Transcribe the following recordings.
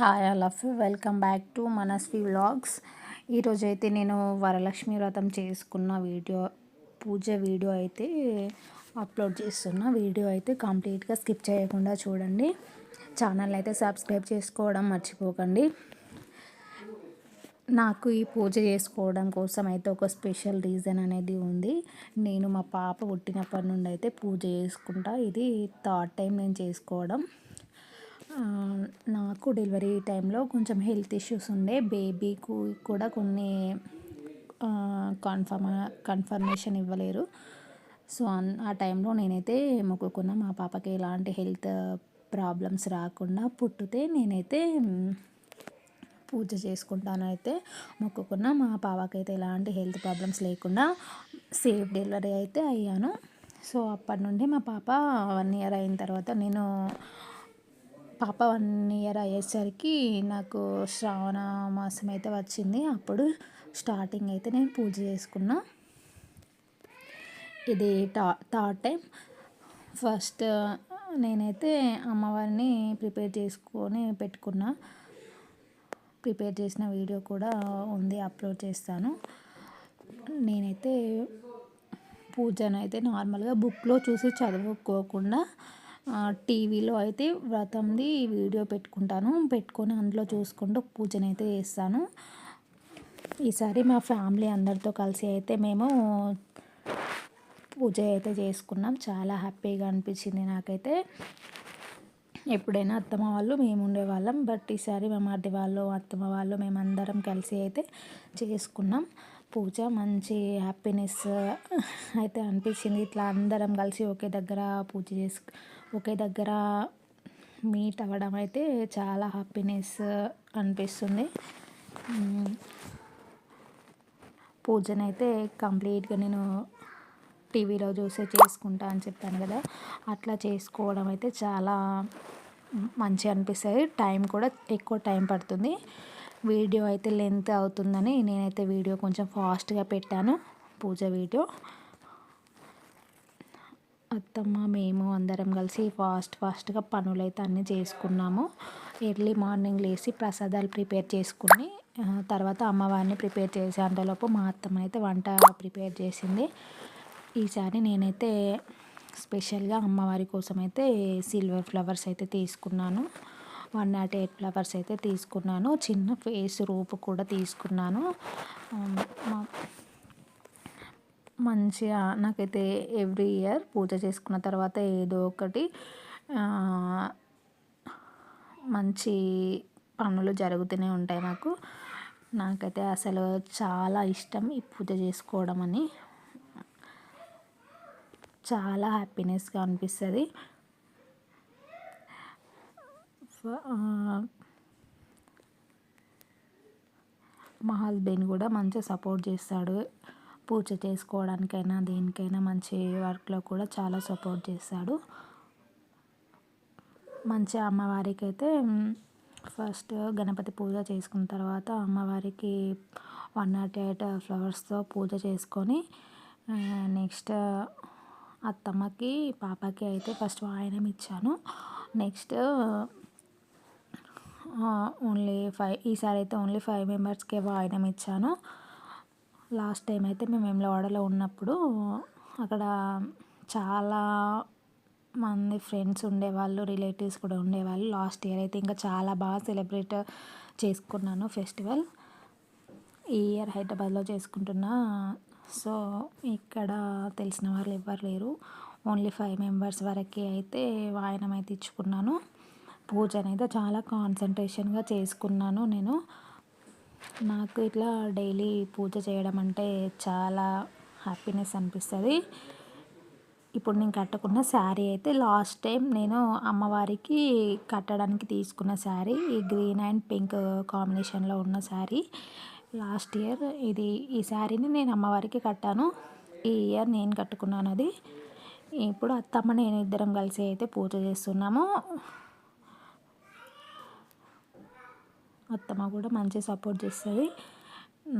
Hi I love you welcome back to Manasvi vlogs ఈరోజైతే అయితే నేను వరలక్ష్మి వ్రతం చేసుకున్న వీడియో పూజ వీడియో అయితే అప్లోడ్ చేస్తున్న వీడియో అయితే కంప్లీట్గా స్కిప్ చేయకుండా చూడండి ఛానల్ అయితే సబ్స్క్రైబ్ చేసుకోవడం మర్చిపోకండి నాకు ఈ పూజ చేసుకోవడం కోసం అయితే ఒక స్పెషల్ రీజన్ అనేది ఉంది నేను మా పాప పుట్టినప్పటి నుండి అయితే పూజ చేసుకుంటా ఇది థర్డ్ టైం నేను చేసుకోవడం నాకు డెలివరీ టైంలో కొంచెం హెల్త్ ఇష్యూస్ ఉండే బేబీకు కూడా కొన్ని కన్ఫర్మ్ కన్ఫర్మేషన్ ఇవ్వలేరు సో ఆ టైంలో నేనైతే మొక్కుకున్న మా పాపకి ఎలాంటి హెల్త్ ప్రాబ్లమ్స్ రాకుండా పుట్టితే నేనైతే పూజ చేసుకుంటానైతే మొక్కుకున్న మా పాపకైతే ఎలాంటి హెల్త్ ప్రాబ్లమ్స్ లేకుండా సేఫ్ డెలివరీ అయితే అయ్యాను సో అప్పటి నుండి మా పాప వన్ ఇయర్ అయిన తర్వాత నేను పాప వన్ ఇయర్ అయ్యేసరికి నాకు శ్రావణ మాసం అయితే వచ్చింది అప్పుడు స్టార్టింగ్ అయితే నేను పూజ చేసుకున్నా ఇది టా థర్డ్ టైం ఫస్ట్ నేనైతే అమ్మవారిని ప్రిపేర్ చేసుకొని పెట్టుకున్నా ప్రిపేర్ చేసిన వీడియో కూడా ఉంది అప్లోడ్ చేస్తాను నేనైతే పూజనైతే నార్మల్గా బుక్లో చూసి చదువుకోకుండా టీవీలో అయితే వ్రతంది వీడియో పెట్టుకుంటాను పెట్టుకొని అందులో చూసుకుంటూ పూజనైతే చేస్తాను ఈసారి మా ఫ్యామిలీ అందరితో కలిసి అయితే మేము పూజ అయితే చేసుకున్నాం చాలా హ్యాపీగా అనిపించింది నాకైతే ఎప్పుడైనా అత్తమ్మ వాళ్ళు మేము ఉండేవాళ్ళం బట్ ఈసారి మా మరిది వాళ్ళు అత్తమ్మ వాళ్ళు మేమందరం కలిసి అయితే చేసుకున్నాం పూజ మంచి హ్యాపీనెస్ అయితే అనిపించింది ఇట్లా అందరం కలిసి ఒకే దగ్గర పూజ చేసుకు ఒకే దగ్గర మీట్ అవ్వడం అయితే చాలా హ్యాపీనెస్ అనిపిస్తుంది పూజనైతే కంప్లీట్గా నేను టీవీలో చూసే చేసుకుంటా అని చెప్పాను కదా అట్లా చేసుకోవడం అయితే చాలా మంచి అనిపిస్తుంది టైం కూడా ఎక్కువ టైం పడుతుంది వీడియో అయితే లెంత్ అవుతుందని నేనైతే వీడియో కొంచెం ఫాస్ట్గా పెట్టాను పూజ వీడియో అత్తమ్మ మేము అందరం కలిసి ఫాస్ట్ ఫాస్ట్గా పనులైతే అన్నీ చేసుకున్నాము ఎర్లీ మార్నింగ్ లేచి ప్రసాదాలు ప్రిపేర్ చేసుకుని తర్వాత అమ్మవారిని ప్రిపేర్ చేసే అంతలోపు మా అత్తమ్మ అయితే వంట ప్రిపేర్ చేసింది ఈసారి నేనైతే స్పెషల్గా అమ్మవారి కోసం అయితే సిల్వర్ ఫ్లవర్స్ అయితే తీసుకున్నాను వన్ నాట్ ఎయిట్ ఫ్లవర్స్ అయితే తీసుకున్నాను చిన్న ఫేస్ రూపు కూడా తీసుకున్నాను మా మంచిగా నాకైతే ఎవ్రీ ఇయర్ పూజ చేసుకున్న తర్వాత ఏదో ఒకటి మంచి పనులు జరుగుతూనే ఉంటాయి నాకు నాకైతే అసలు చాలా ఇష్టం ఈ పూజ చేసుకోవడం అని చాలా హ్యాపీనెస్గా అనిపిస్తుంది మా హస్బెండ్ కూడా మంచిగా సపోర్ట్ చేస్తాడు పూజ చేసుకోవడానికైనా దేనికైనా మంచి వర్క్లో కూడా చాలా సపోర్ట్ చేశాడు మంచి అమ్మవారికి అయితే ఫస్ట్ గణపతి పూజ చేసుకున్న తర్వాత అమ్మవారికి వన్ నాట్ ఎయిట్ ఫ్లవర్స్తో పూజ చేసుకొని నెక్స్ట్ అత్తమ్మకి పాపకి అయితే ఫస్ట్ వాయనం ఇచ్చాను నెక్స్ట్ ఓన్లీ ఫైవ్ ఈసారి అయితే ఓన్లీ ఫైవ్ మెంబర్స్కే వాయినం ఇచ్చాను లాస్ట్ టైం అయితే మేము ఎమ్లవాడలో ఉన్నప్పుడు అక్కడ చాలా మంది ఫ్రెండ్స్ ఉండేవాళ్ళు రిలేటివ్స్ కూడా ఉండేవాళ్ళు లాస్ట్ ఇయర్ అయితే ఇంకా చాలా బాగా సెలబ్రేట్ చేసుకున్నాను ఫెస్టివల్ ఈ ఇయర్ హైదరాబాద్లో చేసుకుంటున్నా సో ఇక్కడ తెలిసిన వాళ్ళు ఎవ్వరు లేరు ఓన్లీ ఫైవ్ మెంబర్స్ వరకే అయితే వాయనం అయితే ఇచ్చుకున్నాను పూజ అనేది చాలా కాన్సన్ట్రేషన్గా చేసుకున్నాను నేను నాకు ఇట్లా డైలీ పూజ చేయడం అంటే చాలా హ్యాపీనెస్ అనిపిస్తుంది ఇప్పుడు నేను కట్టుకున్న శారీ అయితే లాస్ట్ టైం నేను అమ్మవారికి కట్టడానికి తీసుకున్న శారీ ఈ గ్రీన్ అండ్ పింక్ కాంబినేషన్లో ఉన్న శారీ లాస్ట్ ఇయర్ ఇది ఈ శారీని నేను అమ్మవారికి కట్టాను ఈ ఇయర్ నేను కట్టుకున్నాను అది ఇప్పుడు అత్తమ్మ నేను ఇద్దరం కలిసి అయితే పూజ చేస్తున్నాము అత్తమ్మ కూడా మంచి సపోర్ట్ చేస్తుంది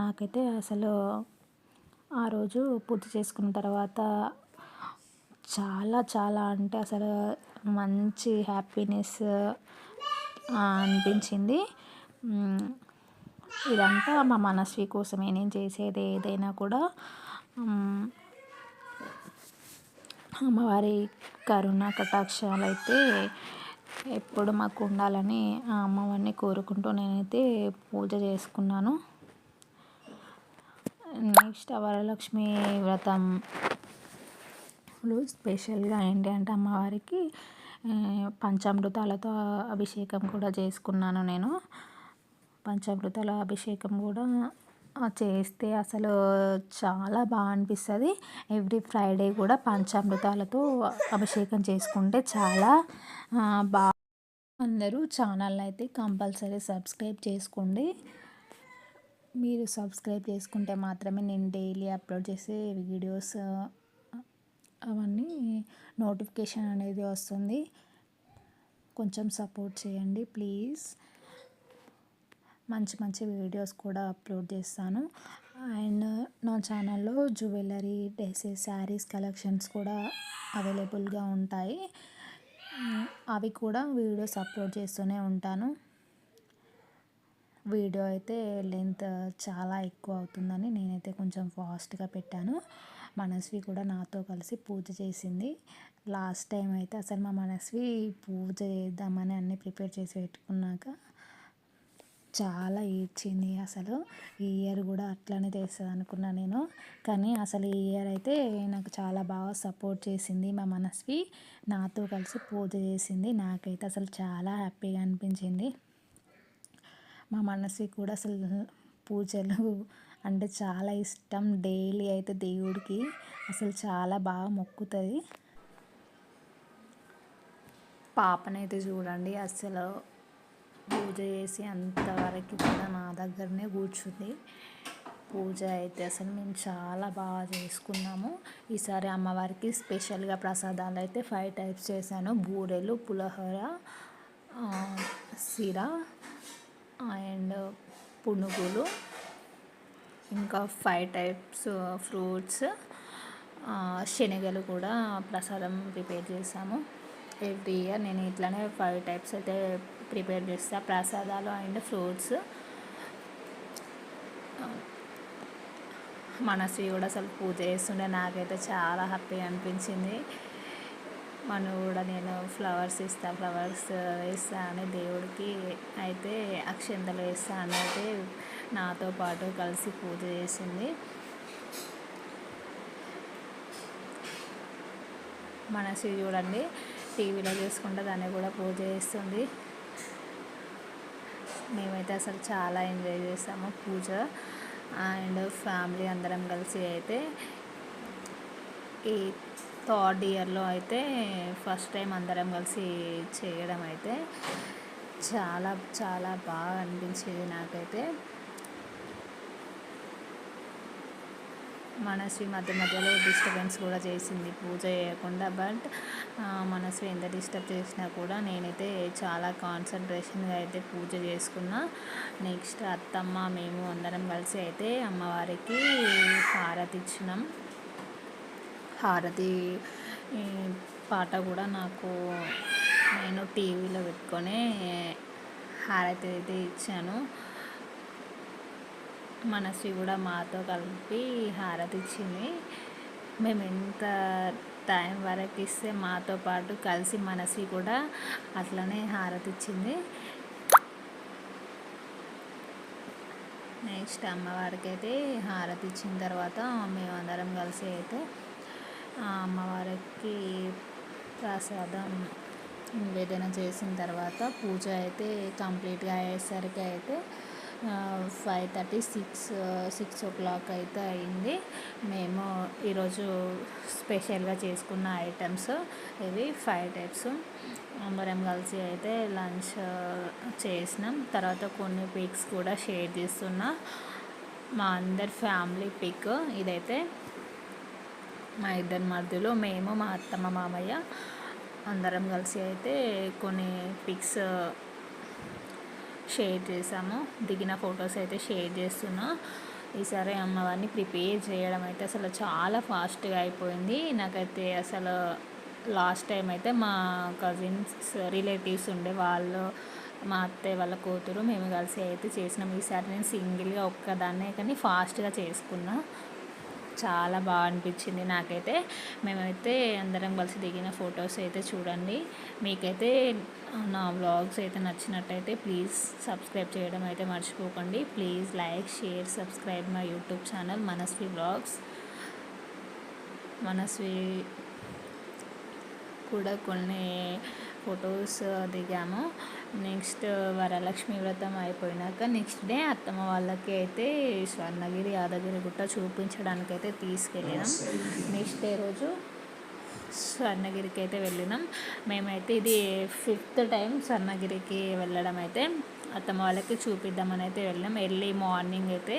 నాకైతే అసలు ఆ రోజు పూర్తి చేసుకున్న తర్వాత చాలా చాలా అంటే అసలు మంచి హ్యాపీనెస్ అనిపించింది ఇదంతా మా మనస్వి కోసమే నేను చేసేది ఏదైనా కూడా అమ్మవారి కరుణ కటాక్షాలు అయితే ఎప్పుడు మాకు ఉండాలని ఆ అమ్మవారిని కోరుకుంటూ నేనైతే పూజ చేసుకున్నాను నెక్స్ట్ వరలక్ష్మి వ్రతం స్పెషల్గా ఏంటి అంటే అమ్మవారికి పంచామృతాలతో అభిషేకం కూడా చేసుకున్నాను నేను పంచామృతాల అభిషేకం కూడా చేస్తే అసలు చాలా బాగా అనిపిస్తుంది ఎవ్రీ ఫ్రైడే కూడా పంచామృతాలతో అభిషేకం చేసుకుంటే చాలా బాగా అందరూ ఛానల్ అయితే కంపల్సరీ సబ్స్క్రైబ్ చేసుకోండి మీరు సబ్స్క్రైబ్ చేసుకుంటే మాత్రమే నేను డైలీ అప్లోడ్ చేసే వీడియోస్ అవన్నీ నోటిఫికేషన్ అనేది వస్తుంది కొంచెం సపోర్ట్ చేయండి ప్లీజ్ మంచి మంచి వీడియోస్ కూడా అప్లోడ్ చేస్తాను అండ్ నా ఛానల్లో జ్యువెలరీ డ్రెస్సెస్ శారీస్ కలెక్షన్స్ కూడా అవైలబుల్గా ఉంటాయి అవి కూడా వీడియోస్ అప్లోడ్ చేస్తూనే ఉంటాను వీడియో అయితే లెంత్ చాలా ఎక్కువ అవుతుందని నేనైతే కొంచెం ఫాస్ట్గా పెట్టాను మనస్వి కూడా నాతో కలిసి పూజ చేసింది లాస్ట్ టైం అయితే అసలు మా మనస్వి పూజ చేద్దామని అన్నీ ప్రిపేర్ చేసి పెట్టుకున్నాక చాలా ఇచ్చింది అసలు ఈ ఇయర్ కూడా అట్లనే తెస్తుంది అనుకున్నా నేను కానీ అసలు ఈ ఇయర్ అయితే నాకు చాలా బాగా సపోర్ట్ చేసింది మా మనస్వి నాతో కలిసి పూజ చేసింది నాకైతే అసలు చాలా హ్యాపీగా అనిపించింది మా మనస్వి కూడా అసలు పూజలు అంటే చాలా ఇష్టం డైలీ అయితే దేవుడికి అసలు చాలా బాగా మొక్కుతుంది పాపనైతే చూడండి అసలు పూజ చేసి అంతవరకు కూడా నా దగ్గరనే కూర్చుంది పూజ అయితే అసలు మేము చాలా బాగా చేసుకున్నాము ఈసారి అమ్మవారికి స్పెషల్గా ప్రసాదాలు అయితే ఫైవ్ టైప్స్ చేశాను బూరెలు పులహోర సిర అండ్ పునుగులు ఇంకా ఫైవ్ టైప్స్ ఫ్రూట్స్ శనగలు కూడా ప్రసాదం ప్రిపేర్ చేశాము ఎవ్రీ ఇయర్ నేను ఇట్లానే ఫైవ్ టైప్స్ అయితే ప్రిపేర్ చేస్తా ప్రసాదాలు అండ్ ఫ్రూట్స్ మనశ్రీ కూడా అసలు పూజ చేస్తుండే నాకైతే చాలా హ్యాపీ అనిపించింది మనం కూడా నేను ఫ్లవర్స్ ఇస్తా ఫ్లవర్స్ వేస్తా అని దేవుడికి అయితే అక్షంతలు వేస్తా అని అయితే నాతో పాటు కలిసి పూజ చేసింది మనసి చూడండి టీవీలో చూసుకుంటే దాన్ని కూడా పూజ చేస్తుంది మేమైతే అసలు చాలా ఎంజాయ్ చేసాము పూజ అండ్ ఫ్యామిలీ అందరం కలిసి అయితే ఈ థర్డ్ ఇయర్లో అయితే ఫస్ట్ టైం అందరం కలిసి చేయడం అయితే చాలా చాలా బాగా అనిపించేది నాకైతే మనస్వి మధ్య మధ్యలో డిస్టర్బెన్స్ కూడా చేసింది పూజ చేయకుండా బట్ మనస్వి ఎంత డిస్టర్బ్ చేసినా కూడా నేనైతే చాలా కాన్సన్ట్రేషన్గా అయితే పూజ చేసుకున్నా నెక్స్ట్ అత్తమ్మ మేము అందరం కలిసి అయితే అమ్మవారికి హారతి ఇచ్చినాం హారతి పాట కూడా నాకు నేను టీవీలో పెట్టుకొని హారతి అయితే ఇచ్చాను మనసు కూడా మాతో కలిపి హారతి ఇచ్చింది మేము ఎంత టైం వరకు ఇస్తే మాతో పాటు కలిసి మనసి కూడా అట్లనే హారతి ఇచ్చింది నెక్స్ట్ అమ్మవారికి అయితే హారతి ఇచ్చిన తర్వాత మేమందరం కలిసి అయితే అమ్మవారికి ప్రసాదం నివేదన చేసిన తర్వాత పూజ అయితే కంప్లీట్గా అయ్యేసరికి అయితే five thirty six six o'clock అయితే అయింది మేము ఈరోజు స్పెషల్గా చేసుకున్న ఐటమ్స్ ఇవి ఫైవ్ టైప్స్ అందరం కలిసి అయితే లంచ్ చేసినాం తర్వాత కొన్ని పిక్స్ కూడా షేర్ చేస్తున్నా మా అందరి ఫ్యామిలీ పిక్ ఇదైతే మా ఇద్దరి మధ్యలో మేము మా అత్తమ్మ మామయ్య అందరం కలిసి అయితే కొన్ని పిక్స్ షేర్ చేసాము దిగిన ఫొటోస్ అయితే షేర్ చేస్తున్నా ఈసారి అమ్మవారిని ప్రిపేర్ చేయడం అయితే అసలు చాలా ఫాస్ట్గా అయిపోయింది నాకైతే అసలు లాస్ట్ టైం అయితే మా కజిన్స్ రిలేటివ్స్ ఉండే వాళ్ళు మా అత్తయ్య వాళ్ళ కూతురు మేము కలిసి అయితే చేసినాం ఈసారి నేను సింగిల్గా ఒక్కదాన్నే కానీ ఫాస్ట్గా చేసుకున్నా చాలా బాగా అనిపించింది నాకైతే మేమైతే అందరం కలిసి దిగిన ఫొటోస్ అయితే చూడండి మీకైతే నా వ్లాగ్స్ అయితే నచ్చినట్టయితే ప్లీజ్ సబ్స్క్రైబ్ చేయడం అయితే మర్చిపోకండి please like share subscribe my YouTube channel Manasvi vlogs Manasvi కూడా కొన్ని ఫొటోస్ దిగాము నెక్స్ట్ వరలక్ష్మి వ్రతం అయిపోయినాక నెక్స్ట్ డే అత్తమ్మ వాళ్ళకి అయితే స్వర్ణగిరి యాదగిరి గుట్ట చూపించడానికి అయితే తీసుకెళ్ళినాం నెక్స్ట్ డే రోజు స్వర్ణగిరికి అయితే వెళ్ళినాం మేమైతే ఇది ఫిఫ్త్ టైం స్వర్ణగిరికి వెళ్ళడం అయితే అత్తమ్మ వాళ్ళకి చూపిద్దామని అయితే వెళ్ళినాం ఎర్లీ మార్నింగ్ అయితే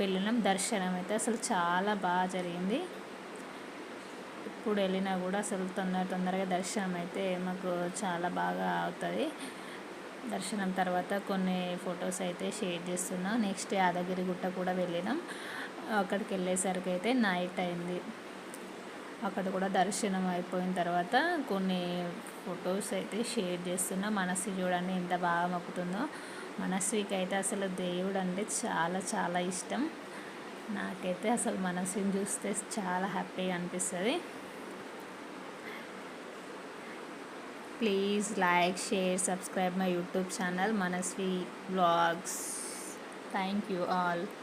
వెళ్ళినాం దర్శనం అయితే అసలు చాలా బాగా జరిగింది ఇప్పుడు వెళ్ళినా కూడా అసలు తొందర తొందరగా దర్శనం అయితే మాకు చాలా బాగా అవుతుంది దర్శనం తర్వాత కొన్ని ఫొటోస్ అయితే షేర్ చేస్తున్నాం నెక్స్ట్ యాదగిరి గుట్ట కూడా వెళ్ళినాం అక్కడికి వెళ్ళేసరికి అయితే నైట్ అయింది అక్కడ కూడా దర్శనం అయిపోయిన తర్వాత కొన్ని ఫొటోస్ అయితే షేర్ చేస్తున్నా మనస్వి చూడండి ఎంత బాగా మొక్కుతుందో మనస్వికి అయితే అసలు దేవుడు అంటే చాలా చాలా ఇష్టం నాకైతే అసలు మనస్విని చూస్తే చాలా హ్యాపీగా అనిపిస్తుంది Please like, share, subscribe my YouTube channel Manasvi Vlogs. Thank you all.